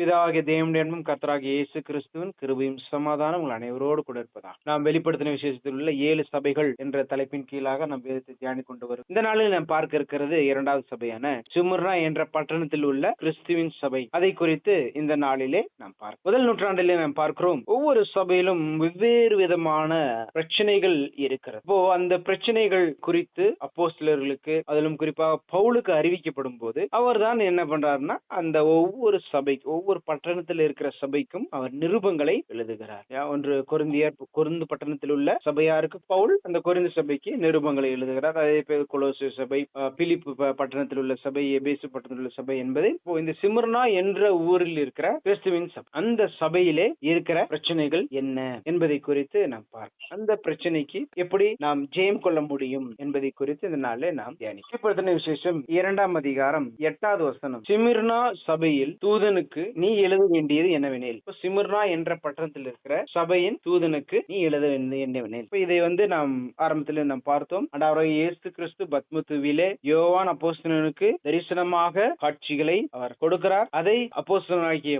பிதாவாகிய தேவனுடைய அன்பும் கர்த்தராகிய இயேசு கிறிஸ்துவின் கிருபையும் சமாதானம் உங்கள் அனைவரோடு கூட இருப்பதா நாம் வெளிப்படுத்தின விசேஷத்தில் உள்ள ஏழு சபைகள் என்ற தலைப்பின் கீழாக நாம் வேதத்தை தியானி கொண்டு வரும். இந்த நாளில் நாம் பார்க்க இருக்கிறது இரண்டாவது சபையான சுமர்னா என்ற பட்டணத்தில் உள்ள கிறிஸ்துவின் சபை. அதை குறித்து இந்த நாளிலே நாம் பார்க்க முதல் நூற்றாண்டிலே நாம் பார்க்கிறோம். ஒவ்வொரு சபையிலும் வெவ்வேறு விதமான பிரச்சனைகள் இருக்கிறது. இப்போ அந்த பிரச்சனைகள் குறித்து அப்போஸ்தலர்களுக்கு அதிலும் குறிப்பாக பவுலுக்கு அறிவிக்கப்படும் போது அவர்தான் என்ன பண்றாருன்னா அந்த ஒவ்வொரு சபைக்கு ஒவ்வொரு பட்டணத்தில் இருக்கிற சபைக்கும் அவர் நிருபங்களை எழுதுகிறார். ஒன்று கொருந்தியர் கொருந்து பட்டணத்தில் உள்ள சபையாருக்கு பவுல் அந்த கொருந்து சபைக்கு நிருபங்களை எழுதுகிறார். அதே பேர் கொலோசு சபை பிலிப்பு பட்டணத்தில் உள்ள சபை எபேசு பட்டணத்தில் உள்ள சபை என்பது இப்போ இந்த சிமர்னா என்ற ஊரில் இருக்கிற கிறிஸ்துவின் சபை. அந்த சபையிலே இருக்கிற பிரச்சனைகள் என்ன என்பதை குறித்து நாம் பார்ப்போம் அந்த பிரச்சனைக்கு எப்படி நாம் ஜெயம் கொள்ள முடியும் என்பதை குறித்து இந்த நாளில் நாம் தியானிக்கும் விசேஷம் இரண்டாம் அதிகாரம் எட்டாவது வசனம். சிமிர்னா சபையில் தூதனுக்கு நீ எழுத வேண்டியது என்னவெனில்? இப்ப சிமிர்னா என்ற பட்டணத்தில் இருக்கிற சபையின் தூதனுக்கு நீ எழுத வேண்டியது என்னவெனில்? இப்ப இதை வந்து நாம் ஆரம்பத்தில் நாம் பார்த்தோம். அதாவது இயேசு கிறிஸ்து பத்மத்துவிலே யோவான் அப்போஸ்தலனுக்கு தரிசனமாக காட்சிகளை அவர் கொடுக்கிறார். அதை அப்போஸ்தலனாகிய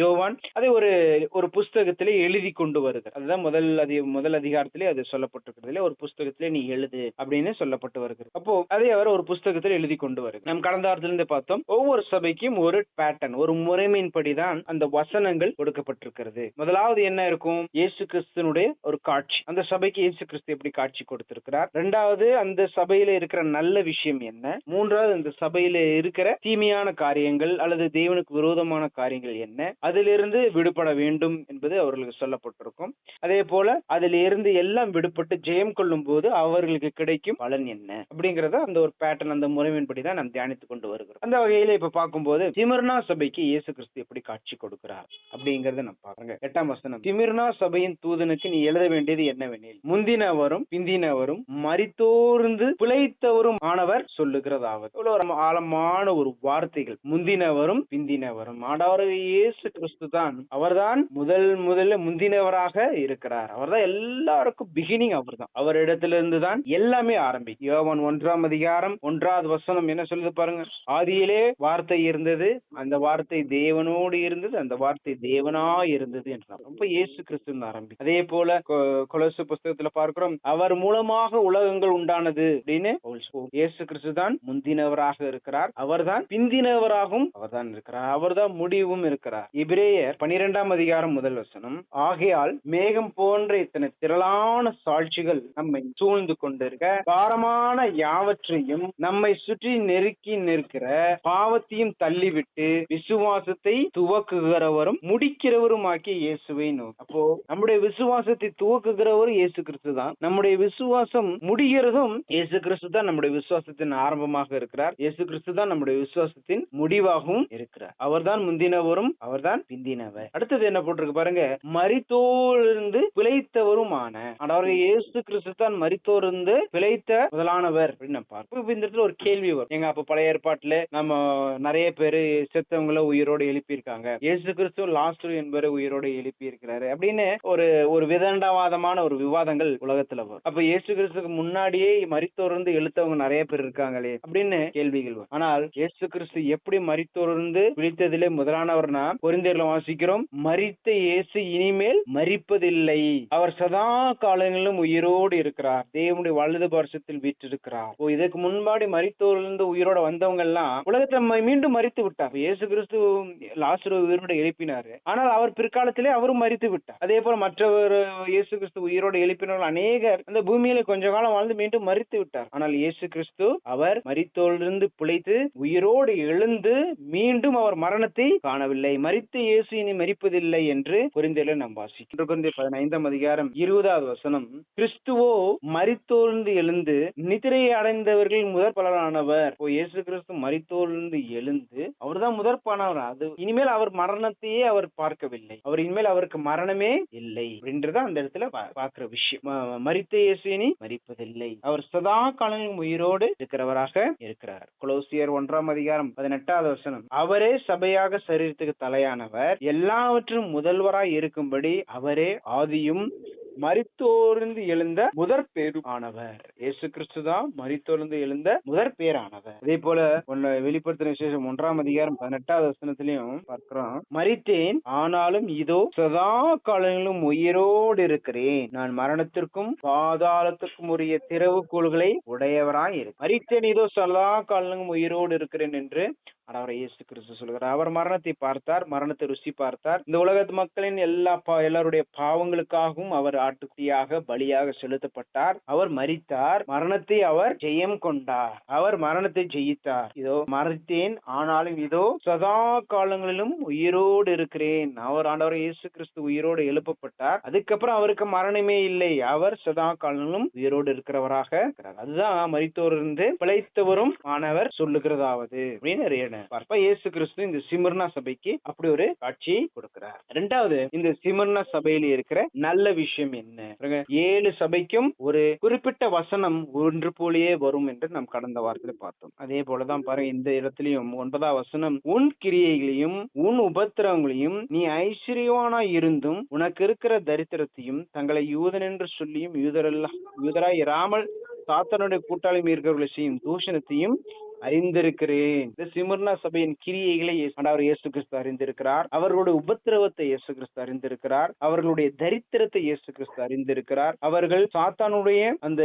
யோவான் அதை ஒரு ஒரு புஸ்தகத்திலே எழுதி கொண்டு வருகிறார். அதுதான் முதல் அதி முதல் அதிகாரத்திலே அது சொல்லப்பட்டிருக்கிறதுல ஒரு புஸ்தகத்திலே நீ எழுது அப்படின்னு சொல்லப்பட்டு வருகிறது. அப்போ அதை அவர் ஒரு புஸ்தகத்தில் எழுதி கொண்டு வருகிறார். நம் கடந்த வாரத்திலிருந்து பார்த்தோம். ஒவ்வொரு சபைக்கும் ஒரு பேட்டர்ன் ஒரு முறைமை முறைமையின்படிதான் அந்த வசனங்கள் கொடுக்கப்பட்டிருக்கிறது. முதலாவது என்ன இருக்கும்? இயேசு கிறிஸ்துனுடைய ஒரு காட்சி. அந்த சபைக்கு இயேசு கிறிஸ்து எப்படி காட்சி கொடுத்திருக்கிறார்? இரண்டாவது அந்த சபையில இருக்கிற நல்ல விஷயம் என்ன? மூன்றாவது அந்த சபையில இருக்கிற தீமையான காரியங்கள் அல்லது தேவனுக்கு விரோதமான காரியங்கள் என்ன? அதிலிருந்து விடுபட வேண்டும் என்பது அவர்களுக்கு சொல்லப்பட்டிருக்கும். அதே போல அதில் இருந்து எல்லாம் விடுபட்டு ஜெயம் கொள்ளும் போது அவர்களுக்கு கிடைக்கும் பலன் என்ன? அப்படிங்கறத அந்த ஒரு பேட்டர்ன் அந்த முறைமையின்படி தான் நாம் தியானித்துக் கொண்டு வருகிறோம். அந்த வகையில இப்ப பார்க்கும்போது திமர்னா சபைக்கு இயேசு கிறிஸ்து எப்படி காட்சி கொடுக்கிறார் அப்படிங்கறத நம்ம பாருங்க. எட்டாம் வசனம். திமிர்னா சபையின் தூதனுக்கு நீ எழுத வேண்டியது என்னவெனில் முந்தினவரும் பிந்தினவரும் மறித்தோர்ந்து பிழைத்தவரும் ஆனவர் சொல்லுகிறதாவது. இவ்வளவு ஆழமான ஒரு வார்த்தைகள். முந்தினவரும் பிந்தினவரும். ஆண்டவர் இயேசு கிறிஸ்து தான். அவர்தான் முதல் முதல்ல முந்தினவராக இருக்கிறார். அவர்தான் எல்லாருக்கும் பிகினிங் அவர்தான். அவரிடத்திலிருந்து தான் எல்லாமே ஆரம்பிக்கும் யோவன் ஒன்றாம் அதிகாரம் ஒன்றாவது வசனம் என்ன சொல்லுது பாருங்க? ஆதியிலே வார்த்தை இருந்தது. அந்த வார்த்தை தேவ தேவனோடு இருந்தது அந்த வார்த்தை தேவனா இருந்தது என்றார் ரொம்ப இயேசு கிறிஸ்து ஆரம்பி அதே போல கொலசு புஸ்தகத்துல பார்க்கிறோம் அவர் மூலமாக உலகங்கள் உண்டானது அப்படின்னு இயேசு கிறிஸ்து தான் முந்தினவராக இருக்கிறார் அவர்தான் பிந்தினவராகவும் அவர்தான் இருக்கிறார் அவர்தான் முடிவும் இருக்கிறார். இபிரேயர் பனிரெண்டாம் அதிகாரம் முதல் வசனம் ஆகையால் மேகம் போன்ற இத்தனை திரளான சாட்சிகள் நம்மை சூழ்ந்து கொண்டிருக்க பாரமான யாவற்றையும் நம்மை சுற்றி நெருக்கி நிற்கிற பாவத்தையும் தள்ளிவிட்டு விசுவாசத்தை துவக்குகிறவரும் முடிக்கிறவரும் ஆக்கிய இயேசுவை நோக்கி. அப்போ நம்முடைய விசுவாசத்தை துவக்குகிறவரும் இயேசு கிறிஸ்து தான். நம்முடைய விசுவாசம் முடிகிறதும் இயேசு கிறிஸ்து தான் நம்முடைய விசுவாசத்தின் ஆரம்பமாக இருக்கிறார். இயேசு கிறிஸ்து தான் நம்முடைய விசுவாசத்தின் முடிவாகவும் இருக்கிறார். அவர்தான் முந்தினவரும் அவர்தான் பிந்தினவர். அடுத்தது என்ன போட்டிருக்கு பாருங்க? மரித்தோலிருந்து பிழைத்தவரும் ஆன அவர்கள் இயேசு கிறிஸ்து தான் மரித்தோருந்து பிழைத்த முதலானவர் அப்படின்னு பார்ப்போம். இந்த இடத்துல ஒரு கேள்வி வரும். எங்க அப்ப பழைய ஏற்பாட்டுல நம்ம நிறைய பேரு செத்தவங்கள உயிரோடு எழுப்பியிருக்காங்க. இயேசு கிறிஸ்து லாஸ்டர் என்பவரை உயிரோடு எழுப்பி இருக்கிறாரு அப்படின்னு ஒரு ஒரு விதண்டாவாதமான ஒரு விவாதங்கள் உலகத்துல வரும். அப்ப இயேசு கிறிஸ்துக்கு முன்னாடியே மரித்தோர்ந்து எழுத்தவங்க நிறைய பேர் இருக்காங்களே அப்படின்னு கேள்விகள் வரும். ஆனால் இயேசு கிறிஸ்து எப்படி மரித்தோர்ந்து விழித்ததிலே முதலானவர்னா பொருந்தேர்ல வாசிக்கிறோம். மறித்த இயேசு இனிமேல் மறிப்பதில்லை அவர் சதா காலங்களிலும் உயிரோடு இருக்கிறார். தேவனுடைய வலது பார்சத்தில் வீற்றிருக்கிறார். ஓ இதற்கு முன்பாடி மறித்தோர்ந்து உயிரோட வந்தவங்க எல்லாம் உலகத்தை மீண்டும் மறித்து விட்டார் இயேசு கிறிஸ்து லாசரு உயிரோட எழுப்பினாரு. ஆனால் அவர் பிற்காலத்திலே அவரும் மறித்து விட்டார். அதே போல மற்றவர் இயேசு கிறிஸ்து உயிரோடு எழுப்பினவர்கள் அநேகர் அந்த பூமியில கொஞ்ச காலம் வாழ்ந்து மீண்டும் மறித்து விட்டார். ஆனால் இயேசு கிறிஸ்து அவர் மறித்தோலிருந்து பிழைத்து உயிரோடு எழுந்து மீண்டும் அவர் மரணத்தை காணவில்லை. மரித்த இயேசு இனி மறிப்பதில்லை என்று குறிந்தேல நாம் வாசிக்கிறோம். பதினைந்தாம் அதிகாரம் இருபதாவது வசனம். கிறிஸ்துவோ மறித்தோழ்ந்து எழுந்து நிதிரையை அடைந்தவர்கள் முதற் பலரானவர். இயேசு கிறிஸ்து மறித்தோழ்ந்து எழுந்து அவர்தான் முதற்பானவர். அது இனிமேல் அவர் மரணத்தையே அவர் பார்க்கவில்லை. அவர் இனிமேல் அவருக்கு மரணமே இல்லை. அப்படின்றத அந்த இடத்துல பாக்குற பார்க்கிற விஷயம். மறித்த இயேசுவினி மறிப்பதில்லை மரிப்பதில்லை. அவர் சதா காலங்களிலும் உயிரோடு இருக்கிறவராக இருக்கிறார். குலோசியர் ஒன்றாம் அதிகாரம் பதினெட்டாவது வசனம். அவரே சபையாக சரீரத்துக்கு தலையானவர். எல்லாவற்றும் முதல்வராய் இருக்கும்படி அவரே ஆதியும் மரித்தோர்ந்து எழுந்த முதற் பேரு ஆனவர். இயேசு கிறிஸ்து தான் மரித்தோர்ந்து எழுந்த முதற் பேரானவர் அதே போல உன்னை வெளிப்படுத்தின விசேஷம் ஒன்றாம் அதிகாரம் பதினெட்டாவது வசனத்திலையும் பார்க்கிறோம். மறித்தேன் ஆனாலும் இதோ சதா காலங்களிலும் உயிரோடு இருக்கிறேன். நான் மரணத்திற்கும் பாதாளத்துக்கும் உரிய திறவுகோள்களை உடையவராய் இருக்கு மறித்தேன் இதோ சதா காலங்களும் உயிரோடு இருக்கிறேன் என்று ஆண்டவர் இயேசு கிறிஸ்து சொல்கிறார் அவர் மரணத்தை பார்த்தார் மரணத்தை ருசி பார்த்தார். இந்த உலகத்து மக்களின் எல்லா பா- எல்லாருடைய பாவங்களுக்காகவும் அவர் ஆட்டுக்குட்டியாக பலியாக செலுத்தப்பட்டார். அவர் மறித்தார் மரணத்தை அவர் ஜெயம் கொண்டார். அவர் மரணத்தை ஜெயித்தார். இதோ மறித்தேன் ஆனாலும் இதோ சதா காலங்களிலும் உயிரோடு இருக்கிறேன். அவர் ஆண்டவர் இயேசு கிறிஸ்து உயிரோடு எழுப்பப்பட்டார். அதுக்கப்புறம் அவருக்கு மரணமே இல்லை. அவர் சதா காலங்களிலும் உயிரோடு இருக்கிறவராக இருக்கிறார். அதுதான் மரித்தோரிலிருந்து பிழைத்தவரும் ஆனவர் சொல்லுகிறதாவது. அப்படின்னு பார்ப்ப இயேசு கிறிஸ்து இந்த சிமர்னா சபைக்கு அப்படி ஒரு காட்சியை கொடுக்கிறார். ரெண்டாவது இந்த சிமர்னா சபையில இருக்கிற நல்ல விஷயம் என்ன? ஏழு சபைக்கும் ஒரு குறிப்பிட்ட வசனம் ஒன்று போலயே வரும் என்று நாம் கடந்த வாரத்துல பார்த்தோம். அதே போலதான் பாருங்க இந்த இடத்துலயும் ஒன்பதாம் வசனம் உன் கிரியைகளையும் உன் உபத்திரவங்களையும் நீ ஐஸ்வர்யவானா இருந்தும் உனக்கு இருக்கிற தரித்திரத்தையும் தங்களை யூதன் என்று சொல்லியும் யூதரெல்லாம் யூதராய் இராமல் சாத்தனுடைய கூட்டாளி மீறுகிறவர்களை செய்யும் தூஷணத்தையும் அறிந்திருக்கிறேன். இந்த சிமர்னா சபையின் கிரியைகளை ஆண்டவர் இயேசு கிறிஸ்து அறிந்திருக்கிறார். அவர்களுடைய உபத்திரவத்தை இயேசு கிறிஸ்து அறிந்திருக்கிறார். அவர்களுடைய தரித்திரத்தை இயேசு கிறிஸ்து அறிந்திருக்கிறார். அவர்கள் சாத்தானுடைய அந்த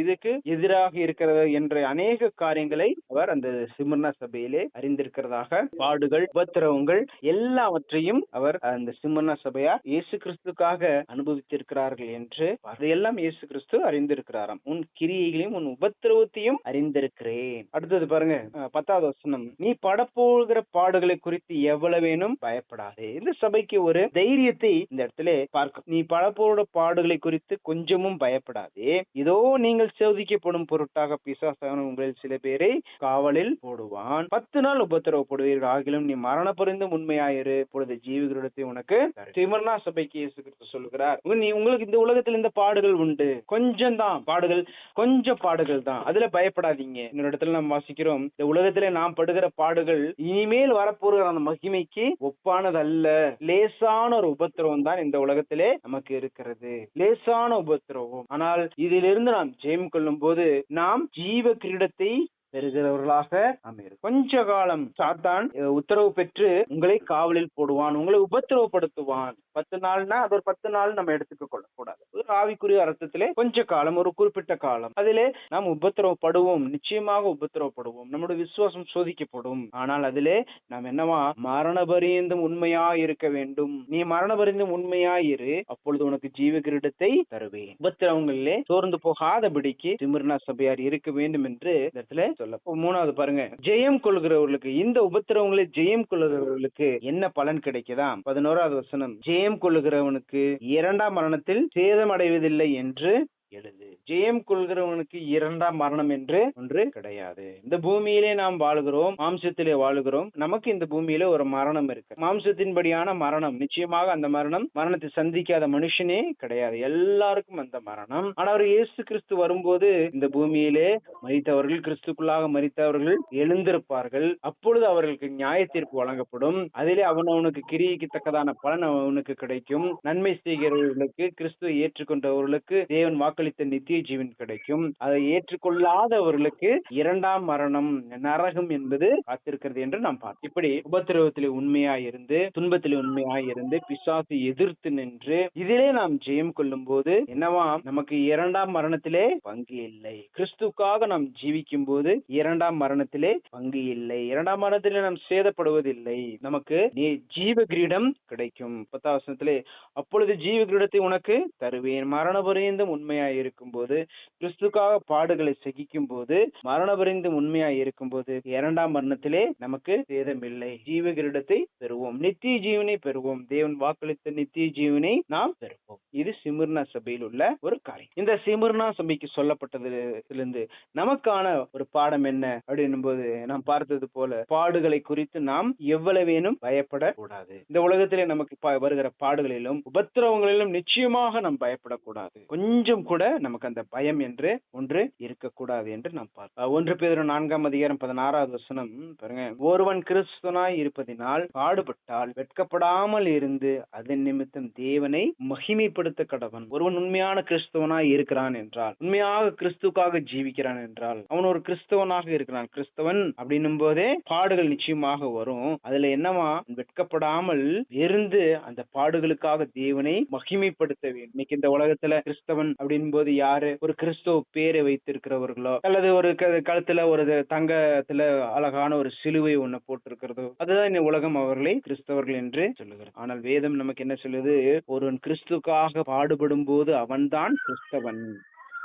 இதுக்கு எதிராக இருக்கிறது என்ற அநேக காரியங்களை அவர் அந்த சிமர்னா சபையிலே அறிந்திருக்கிறதாக. பாடுகள் உபத்திரவங்கள் எல்லாவற்றையும் அவர் அந்த சிமர்னா சபையார் இயேசு கிறிஸ்துக்காக அனுபவித்திருக்கிறார்கள் என்று அதையெல்லாம் இயேசு கிறிஸ்து அறிந்திருக்கிறாராம். உன் கிரியைகளையும் உன் உபத்திரவத்தையும் அறிந்திருக்கிறேன். அடுத்தது பாருங்க பத்தாவது வசனம். நீ படப்போகிற பாடுகளை குறித்து எவ்வளவேனும் பயப்படாதே. இந்த சபைக்கு ஒரு தைரியத்தை இந்த இடத்துல பார்க்க நீ படப்போகிற பாடுகளை குறித்து கொஞ்சமும் பயப்படாதே. இதோ நீங்கள் சோதிக்கப்படும் பொருட்டாக பிசாசான உங்களில் சில பேரை காவலில் போடுவான். பத்து நாள் உபத்திரவப்படுவீர்கள். ஆகிலும் நீ மரண பரிந்து உண்மையாயிரு. பொழுது ஜீவிகளிடத்தை உனக்கு சிமர்னா சபைக்கு இயேசு கிறிஸ்து சொல்கிறார் நீ உங்களுக்கு இந்த உலகத்தில் இந்த பாடுகள் உண்டு. கொஞ்சம் தான் பாடுகள் கொஞ்சம் பாடுகள் தான். அதுல பயப்படாதீங்க. இன்னொரு இடத்துல நம்ம வாசி வாசிக்கிறோம். இந்த உலகத்திலே நாம் படுகிற பாடுகள் இனிமேல் வரப்போகிற அந்த மகிமைக்கு ஒப்பானதல்ல. லேசான ஒரு உபத்திரவம் தான் இந்த உலகத்திலே நமக்கு இருக்கிறது. லேசான உபத்திரவம். ஆனால் இதிலிருந்து நாம் ஜெயம் கொள்ளும் போது நாம் ஜீவ கிரீடத்தை பெறுகிறவர்களாக அமையும் கொஞ்ச காலம் சாத்தான் உத்தரவு பெற்று உங்களை காவலில் போடுவான் உங்களை உபத்திரவப்படுத்துவான். பத்து நாள்னா அது ஒரு பத்து நாள் நம்ம எடுத்துக்க கொள்ளக்கூடாது ஒரு ஆவிக்குரிய அர்த்தத்திலே கொஞ்ச காலம் ஒரு குறிப்பிட்ட காலம். அதிலே நாம் உபத்திரவப்படுவோம் நிச்சயமாக உபத்திரவப்படுவோம். நம்முடைய விசுவாசம் சோதிக்கப்படும். ஆனால் அதிலே நாம் என்னவா? மரண பரியந்தம் உண்மையா இருக்க வேண்டும். நீ மரண பரியந்தம் உண்மையா இரு அப்பொழுது உனக்கு ஜீவ கிரீடத்தை தருவேன். உபத்திரவங்களிலே சோர்ந்து போகாதபடிக்கு சிமிர்னா சபையார் இருக்க வேண்டும் என்று இடத்துல சொல்ல மூணாவது பாருங்க. ஜெயம் கொள்கிறவர்களுக்கு இந்த உபத்திரவங்களை ஜெயம் கொள்கிறவர்களுக்கு என்ன பலன் கிடைக்குதாம் பதினோராவது வசனம். ஜெயம் கொள்ளுகிறவனுக்கு இரண்டாம் மரணத்தில் சேதம் அடைவதில்லை என்று எழுது ஜெயம் கொள்கிறவனுக்கு இரண்டாம் மரணம் என்று ஒன்று கிடையாது. இந்த பூமியிலே நாம் வாழ்கிறோம் மாம்சத்திலே வாழ்கிறோம். நமக்கு இந்த பூமியில ஒரு மரணம் இருக்கு. மாம்சத்தின்படியான மரணம் நிச்சயமாக அந்த மரணம் மரணத்தை சந்திக்காத மனுஷனே கிடையாது. எல்லாருக்கும் அந்த மரணம். ஆனால் இயேசு கிறிஸ்து வரும்போது இந்த பூமியிலே மறித்தவர்கள் கிறிஸ்துக்குள்ளாக மறித்தவர்கள் எழுந்திருப்பார்கள். அப்பொழுது அவர்களுக்கு நியாய தீர்ப்பு வழங்கப்படும். அதிலே அவன் அவனுக்கு கிரியைக்கு தக்கதான பலன் அவனுக்கு கிடைக்கும். நன்மை செய்கிறவர்களுக்கு கிறிஸ்துவை ஏற்றுக்கொண்டவர்களுக்கு தேவன் வாக்கு வாக்களித்த நித்திய ஜீவன் கிடைக்கும். அதை ஏற்றுக்கொள்ளாதவர்களுக்கு இரண்டாம் மரணம் நரகம் என்பது காத்திருக்கிறது என்று நாம் பார்த்தோம் இப்படி உபத்திரவத்திலே உண்மையா இருந்து துன்பத்திலே உண்மையா இருந்து பிசாசு எதிர்த்து நின்று இதிலே நாம் ஜெயம் கொள்ளும் போது என்னவா? நமக்கு இரண்டாம் மரணத்திலே பங்கு இல்லை. கிறிஸ்துக்காக நாம் ஜீவிக்கும் போது இரண்டாம் மரணத்திலே பங்கு இல்லை. இரண்டாம் மரணத்திலே நாம் சேதப்படுவதில்லை. நமக்கு நீ ஜீவ கிரீடம் கிடைக்கும். பத்தாவசனத்திலே அப்பொழுது ஜீவ கிரீடத்தை உனக்கு தருவேன். மரண பரியந்தம் உண்மையா உண்மையாய் இருக்கும்போது கிறிஸ்துக்காக பாடுகளை சகிக்கும் போது மரணபரிந்து பரியந்தம் உண்மையாய் இருக்கும்போது இரண்டாம் மரணத்திலே நமக்கு சேதம் இல்லை ஜீவ கிரீடத்தை பெறுவோம். நித்திய ஜீவனை பெறுவோம். தேவன் வாக்களித்த நித்திய ஜீவனை நாம் பெறுவோம். இது சிமிர்னா சபையில் உள்ள ஒரு காரியம். இந்த சிமிர்னா சபைக்கு சொல்லப்பட்டதிலிருந்து நமக்கான ஒரு பாடம் என்ன அப்படின்னும் போது நாம் பார்த்தது போல பாடுகளை குறித்து நாம் எவ்வளவேனும் பயப்படக்கூடாது. இந்த உலகத்திலே நமக்கு வருகிற பாடுகளிலும் உபத்திரவங்களிலும் நிச்சயமாக நாம் பயப்படக்கூடாது. கொஞ்சம் கூட நமக்கு அந்த பயம் என்று ஒன்று இருக்கக்கூடாது என்று நாம் பார்ப்போம். ஒன்று பேர் நான்காம் அதிகாரம் பதினாறாவது வசனம் பாருங்க. ஒருவன் கிறிஸ்துவனாய் இருப்பதினால் பாடுபட்டால் வெட்கப்படாமல் இருந்து அதன் நிமித்தம் தேவனை மகிமைப்படுத்த கடவன். ஒருவன் உண்மையான கிறிஸ்தவனாய் இருக்கிறான் என்றால் உண்மையாக கிறிஸ்துக்காக ஜீவிக்கிறான் என்றால் அவன் ஒரு கிறிஸ்தவனாக இருக்கிறான். கிறிஸ்தவன் அப்படின்னும் போதே பாடுகள் நிச்சயமாக வரும். அதுல என்னவா? வெட்கப்படாமல் இருந்து அந்த பாடுகளுக்காக தேவனை மகிமைப்படுத்த வேண்டும். இன்னைக்கு இந்த உலகத்துல கிறிஸ்தவன் அப்படின்னு அப்படின் போது யாரு? ஒரு கிறிஸ்தவ பேரை வைத்திருக்கிறவர்களோ அல்லது ஒரு க- கழுத்துல ஒரு தங்கத்துல அழகான ஒரு சிலுவை ஒண்ணு போட்டிருக்கிறதோ அதுதான் இந்த உலகம் அவர்களை கிறிஸ்தவர்கள் என்று சொல்லுகிறது. ஆனால் வேதம் நமக்கு என்ன சொல்லுது? ஒருவன் கிறிஸ்துக்காக பாடுபடும் போது அவன்தான் கிறிஸ்தவன்.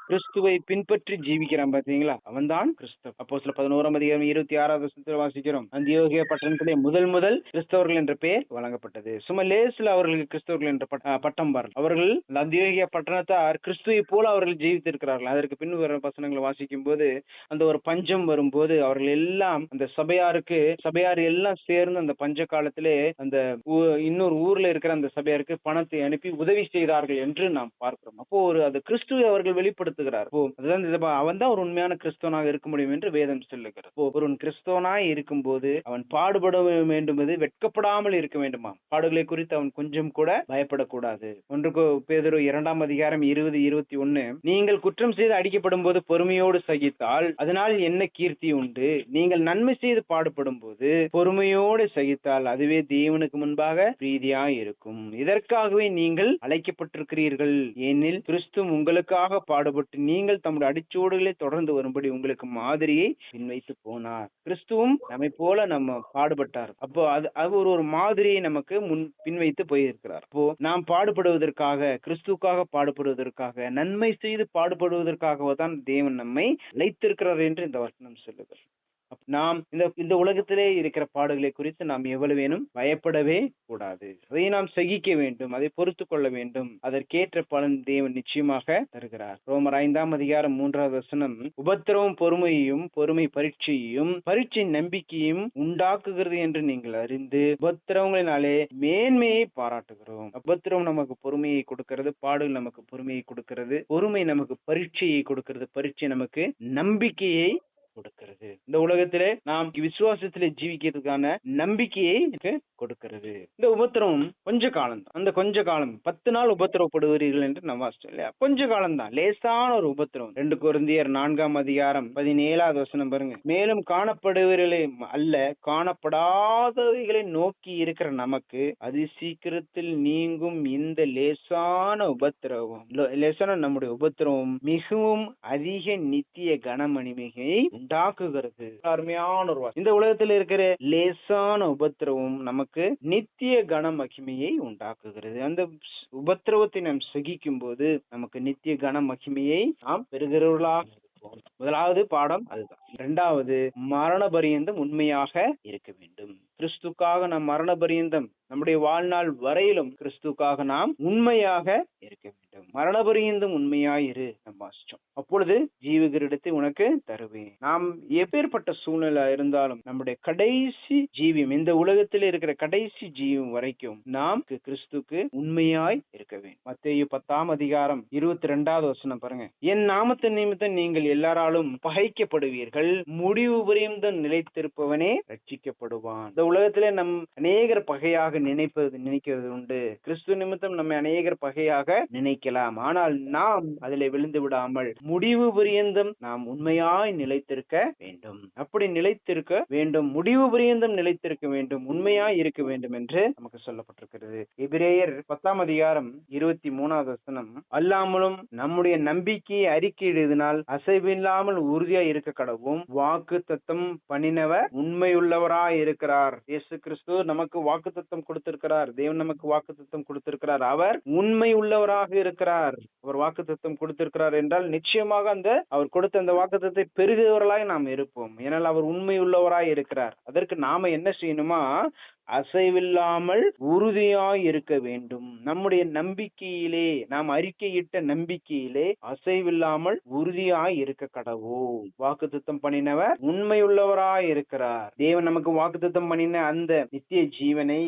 கிறிஸ்துவை பின்பற்றி ஜீவிக்கிறான் பாத்தீங்களா அவன்தான் கிறிஸ்தவ. அப்போ சில பதினோராம் அதிகாரம் இருபத்தி ஆறாவது வருஷத்துல வாசிக்கிறோம். அந்தியோகிய பட்டணத்திலே முதல் முதல் கிறிஸ்தவர்கள் என்ற பெயர் வழங்கப்பட்டது. சும்மா லேசில் அவர்களுக்கு கிறிஸ்தவர்கள் என்ற பட்ட- பட்டம் வரல அவர்கள் அந்த அந்தியோகிய பட்டணத்தார் கிறிஸ்துவை போல அவர்கள் ஜீவித்திருக்கிறார்கள். அதற்கு பின் வர வசனங்களை வாசிக்கும் போது அந்த ஒரு பஞ்சம் வரும்போது அவர்கள் எல்லாம் அந்த சபையாருக்கு சபையார் எல்லாம் சேர்ந்து அந்த பஞ்ச காலத்திலே அந்த ஊ- இன்னொரு ஊர்ல இருக்கிற அந்த சபையாருக்கு பணத்தை அனுப்பி உதவி செய்தார்கள் என்று நாம் பார்க்கிறோம். அப்போ ஒரு அது கிறிஸ்துவை அவர்கள் வெளிப்படுத்த வெளிப்படுத்துகிறார் அதுதான் அவன் தான் ஒரு உண்மையான கிறிஸ்தவனாக இருக்க முடியும் என்று வேதம் சொல்லுகிறது. அப்போ ஒருவன் கிறிஸ்தவனாய் இருக்கும்போது அவன் பாடுபட வேண்டும் அது வெட்கப்படாமல் இருக்க வேண்டுமா பாடுகளை குறித்து அவன் கொஞ்சம் கூட பயப்படக்கூடாது. ஒன்று பேதொரு இரண்டாம் அதிகாரம் இருபது இருபத்தி ஒன்னு. நீங்கள் குற்றம் செய்து அடிக்கப்படும் போது பொறுமையோடு சகித்தால் அதனால் என்ன கீர்த்தி உண்டு? நீங்கள் நன்மை செய்து பாடுபடும் போது பொறுமையோடு சகித்தால் அதுவே தேவனுக்கு முன்பாக பிரீதியாய் இருக்கும். இதற்காகவே நீங்கள் அழைக்கப்பட்டிருக்கிறீர்கள். ஏனில் கிறிஸ்து உங்களுக்காக பாடுபட்டு நீங்கள் தம்முடைய அடிச்சோடுகளை தொடர்ந்து வரும்படி உங்களுக்கு மாதிரியை பின்வைத்து போனார். கிறிஸ்துவும் நம்மை போல நம்ம பாடுபட்டார். அப்போ அது அது ஒரு ஒரு மாதிரியை நமக்கு முன் பின்வைத்து போயிருக்கிறார். அப்போ நாம் பாடுபடுவதற்காக கிறிஸ்துக்காக பாடுபடுவதற்காக நன்மை செய்து பாடுபடுவதற்காக தான் தேவன் நம்மை அழைத்திருக்கிறார் என்று இந்த வசனம் சொல்லுகிறது. நாம் இந்த இந்த உலகத்திலே இருக்கிற பாடுகளை குறித்து நாம் எவ்வளவேனும் பயப்படவே கூடாது. அதை நாம் சகிக்க வேண்டும் அதை பொறுத்து கொள்ள வேண்டும். அதற்கேற்ற பலன் தேவன் நிச்சயமாக தருகிறார். ரோமர் ஐந்தாம் அதிகாரம் மூன்றாவது வசனம் உபத்திரவம் பொறுமையையும் பொறுமை பரீட்சையையும் பரீட்சை நம்பிக்கையும் உண்டாக்குகிறது என்று நீங்கள் அறிந்து உபத்திரவங்களினாலே மேன்மையை பாராட்டுகிறோம். உபத்திரவம் நமக்கு பொறுமையை கொடுக்கிறது பாடுகள் நமக்கு பொறுமையை கொடுக்கிறது. பொறுமை நமக்கு பரீட்சையை கொடுக்கிறது. பரீட்சை நமக்கு நம்பிக்கையை கொடுக்கிறது. இந்த உலகத்திலே நாம் விசுவாசத்திலே ஜீவிக்கிறதுக்கான நம்பிக்கையை கொடுக்கிறது. இந்த உபத்திரவம் கொஞ்ச காலம் தான் அந்த கொஞ்ச காலம் பத்து நாள் உபத்திரவப்படுவீர்கள் என்று நம்ம இல்லையா? கொஞ்ச காலம் தான் லேசான ஒரு உபத்திரவம். ரெண்டு குருந்தியர் நான்காம் அதிகாரம் பதினேழாவது வசனம் பாருங்க. மேலும் காணப்படுவர்களை அல்ல காணப்படாதவைகளை நோக்கி இருக்கிற நமக்கு அதி சீக்கிரத்தில் நீங்கும் இந்த லேசான உபத்திரவம். லேசான நம்முடைய உபத்திரவம் மிகவும் அதிக நித்திய கனமணிமையை டாக்குகிறது அருமையான ஒரு இந்த உலகத்தில் இருக்கிற லேசான உபத்திரவம் நமக்கு நித்திய கன மகிமையை உண்டாக்குகிறது. அந்த உபத்திரவத்தை நாம் சகிக்கும் போது நமக்கு நித்திய கன மகிமையை நாம் பெறுகிறவர்களாக முதலாவது பாடம் அதுதான். இரண்டாவது மரண பரியந்தம் உண்மையாக இருக்க வேண்டும். கிறிஸ்துக்காக நாம் மரண பரியந்தம் நம்முடைய வாழ்நாள் வரையிலும் கிறிஸ்துக்காக நாம் உண்மையாக இருக்க வேண்டும் மரண உண்மையாயிரு நம்ம வாசிச்சோம். அப்பொழுது ஜீவகிரிடத்தை உனக்கு தருவேன். நாம் எப்பேற்பட்ட சூழ்நிலை இருந்தாலும் நம்முடைய கடைசி ஜீவியம் இந்த உலகத்தில் இருக்கிற கடைசி ஜீவம் வரைக்கும் நாம் கிறிஸ்துக்கு உண்மையாய் இருக்க வேண்டும். மத்திய பத்தாம் அதிகாரம் இருபத்தி ரெண்டாவது வசனம் பாருங்க. என் நாமத்தின் நிமித்தம் நீங்கள் எல்லாராலும் பகைக்கப்படுவீர்கள் முடிவு பரியந்தம் நிலைத்திருப்பவனே ரட்சிக்கப்படுவான் இந்த உலகத்திலே நம் அநேகர் பகையாக நினைப்பது நினைக்கிறது உண்டு. கிறிஸ்து நிமித்தம் நம்மை அநேகர் பகையாக நினைக்கலாம் இருக்கலாம் ஆனால் நாம் அதில் விழுந்து விடாமல் முடிவு பரியந்தம் நாம் உண்மையாய் நிலைத்திருக்க வேண்டும். அப்படி நிலைத்திருக்க வேண்டும் முடிவு பரியந்தம் நிலைத்திருக்க வேண்டும் உண்மையாய் இருக்க வேண்டும் என்று நமக்கு சொல்லப்பட்டிருக்கிறது. எபிரேயர் பத்தாம் அதிகாரம் இருபத்தி மூணாவது வசனம் அல்லாமலும் நம்முடைய நம்பிக்கையை அறிக்கையிடுவதனால் அசைவில்லாமல் உறுதியாய் இருக்க கடவும் வாக்கு தத்தம் பண்ணினவர் உண்மையுள்ளவராய் இருக்கிறார். இயேசு கிறிஸ்து நமக்கு வாக்கு தத்தம் கொடுத்திருக்கிறார். தேவன் நமக்கு வாக்கு தத்தம் கொடுத்திருக்கிறார். அவர் உண்மை உள்ளவராக இருக்கிறார். அவர் வாக்கு தத்துவம் கொடுத்திருக்கிறார் என்றால் நிச்சயமாக அந்த அவர் கொடுத்த அந்த வாக்கு தத்துவத்தை பெருகிறவர்களாய் நாம் இருப்போம். ஏனால் அவர் உண்மை உள்ளவராய் இருக்கிறார். அதற்கு நாம என்ன செய்யணுமா? அசைவில்லாமல் உறுதியாய் இருக்க வேண்டும். நம்முடைய நம்பிக்கையிலே நாம் அறிக்கையிட்ட நம்பிக்கையிலே அசைவில்லாமல் உறுதியாய் இருக்க கடவோ வாக்குத்தத்தம் பண்ணினவர் உண்மையுள்ளவராய் இருக்கிறார். தேவன் நமக்கு வாக்குத்தத்தம் பண்ணின அந்த நித்திய ஜீவனை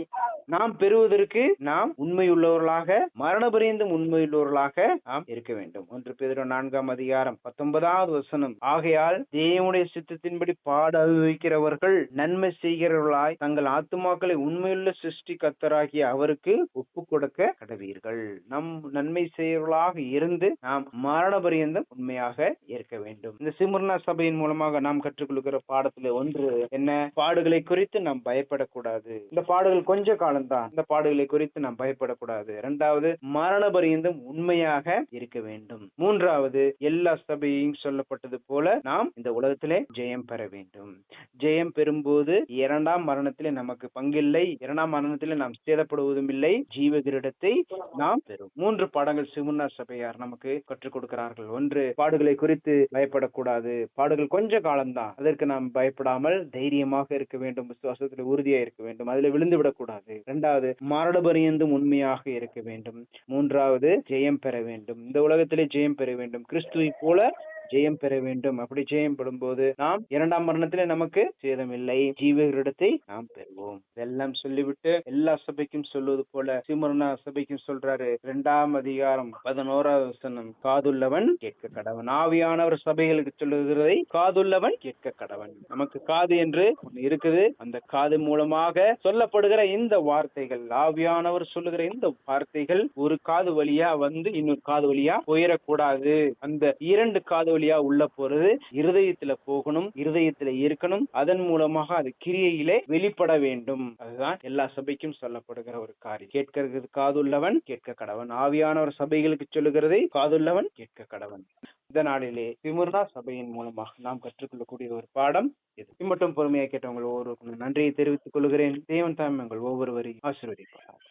நாம் பெறுவதற்கு நாம் உண்மையுள்ளவர்களாக மரண பரியந்தம் உண்மையுள்ளவர்களாக நாம் இருக்க வேண்டும். ஒன்று பேதுரு நான்காம் அதிகாரம் பத்தொன்பதாவது வசனம். ஆகையால் தேவனுடைய சித்தத்தின்படி பாட அனுபவிக்கிறவர்கள் நன்மை செய்கிறவர்களாய் தங்கள் ஆத்துமாக்களை உண்மையுள்ள சிருஷ்டி கத்தராகிய அவருக்கு ஒப்பு கொடுக்க கடவீர்கள். நம் நன்மை செய்கிறவர்களாக இருந்து நாம் மரண பரியந்தம் உண்மையாக ஏற்க வேண்டும். இந்த சிமுர்னா சபையின் மூலமாக நாம் கற்றுக்கொள்கிற பாடத்துல ஒன்று என்ன? பாடுகளை குறித்து நாம் பயப்படக்கூடாது. இந்த பாடுகள் கொஞ்ச காலம்தான் இந்த பாடுகளை குறித்து நாம் பயப்படக்கூடாது. இரண்டாவது மரண பரியந்தம் உண்மையாக இருக்க வேண்டும். மூன்றாவது எல்லா சபையும் சொல்லப்பட்டது போல நாம் இந்த உலகத்திலே ஜெயம் பெற வேண்டும். ஜெயம் பெறும்போது இரண்டாம் மரணத்திலே நமக்கு பங்கில்லை. இரண்டாம் மரணத்திலே நாம் சேதப்படுவதும் இல்லை. ஜீவ கிரீடத்தை நாம் பெறும். மூன்று பாடங்கள் சிமுன்னா சபையார் நமக்கு கற்றுக் கொடுக்கிறார்கள். ஒன்று பாடுகளை குறித்து பயப்படக்கூடாது. பாடுகள் கொஞ்ச காலம்தான். அதற்கு நாம் பயப்படாமல் தைரியமாக இருக்க வேண்டும். விசுவாசத்தில் உறுதியா இருக்க வேண்டும். அதுல விழுந்து விடக்கூடாது. இரண்டாவது மரணபரியந்தும் உண்மையாக இருக்க வேண்டும். மூன்றாவது ஜெயம் பெற வேண்டும். இந்த உலகத்திலே ஜெயம் பெற வேண்டும். கிறிஸ்துவை போல ஜெயம் பெற வேண்டும். அப்படி ஜெயம் பெறும்போது நாம் இரண்டாம் மரணத்திலே நமக்கு சேதம் இல்லை ஜீவகிரிடத்தை நாம் பெறுவோம். இதெல்லாம் சொல்லிவிட்டு எல்லா சபைக்கும் சொல்வது போல சிமர்னா சபைக்கும் சொல்றாரு இரண்டாம் அதிகாரம் பதினோராவது வசனம் காதுள்ளவன் கேட்க கடவன். ஆவியானவர் சபைகளுக்கு சொல்லுகிறதை காதுள்ளவன் கேட்க கடவன். நமக்கு காது என்று இருக்குது. அந்த காது மூலமாக சொல்லப்படுகிற இந்த வார்த்தைகள் ஆவியானவர் சொல்லுகிற இந்த வார்த்தைகள் ஒரு காது வழியா வந்து இன்னொரு காது வழியா போயிடக்கூடாது அந்த இரண்டு காது வழியா உள்ள போறது இருதயத்துல போகணும் இருதயத்துல இருக்கணும். அதன் மூலமாக அது கிரியையிலே வெளிப்பட வேண்டும். அதுதான் எல்லா சபைக்கும் சொல்லப்படுகிற ஒரு காரியம். கேட்கிறது காதுள்ளவன் கேட்க கடவன். ஆவியானவர் சபைகளுக்கு சொல்லுகிறதை காதுள்ளவன் கேட்க கடவன். இந்த நாளிலே திமுர்னா சபையின் மூலமாக நாம் கற்றுக்கொள்ளக்கூடிய ஒரு பாடம் இது. இம்மட்டும் பொறுமையாக கேட்டவங்க ஒவ்வொருவருக்கும் நன்றியை தெரிவித்துக் கொள்கிறேன். தேவன் தாம் எங்கள் ஒவ்வொருவரையும் ஆசீர்வதிப்பார்